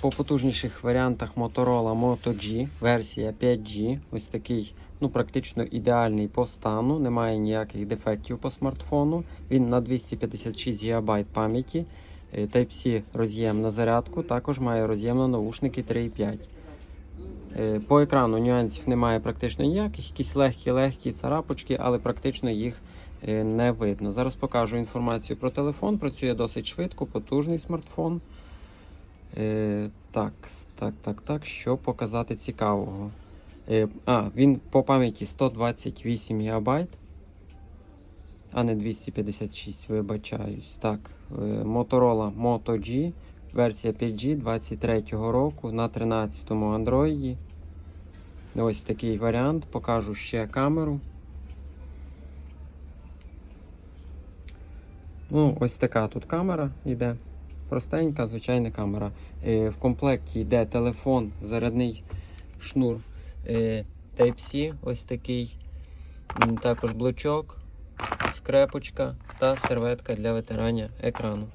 по потужніших варіантах Motorola Moto G, версія 5G. Ось такий, ну практично ідеальний по стану, немає ніяких дефектів по смартфону. Він на 256 ГБ пам'яті. Е, Type-C роз'єм на зарядку, також має роз'єм на наушники 3.5. Е, По екрану нюансів немає практично ніяких, якісь легкі-легкі царапочки, але практично їх е, не видно. Зараз покажу інформацію про телефон. Працює досить швидко, потужний смартфон. Е, так, так, так, так. Що показати цікавого? Е, а, він по пам'яті 128 ГБ, а не 256, вибачаюсь. Так, е, Motorola Moto G, версія 5G 23-го року на 13-му Android. Ось такий варіант. Покажу ще камеру. Ну, ось така тут камера йде. Простенька, звичайна камера. Е, в комплекті йде телефон, зарядний шнур е, Type-C, ось такий. Також блочок, скрепочка та серветка для витирання екрану.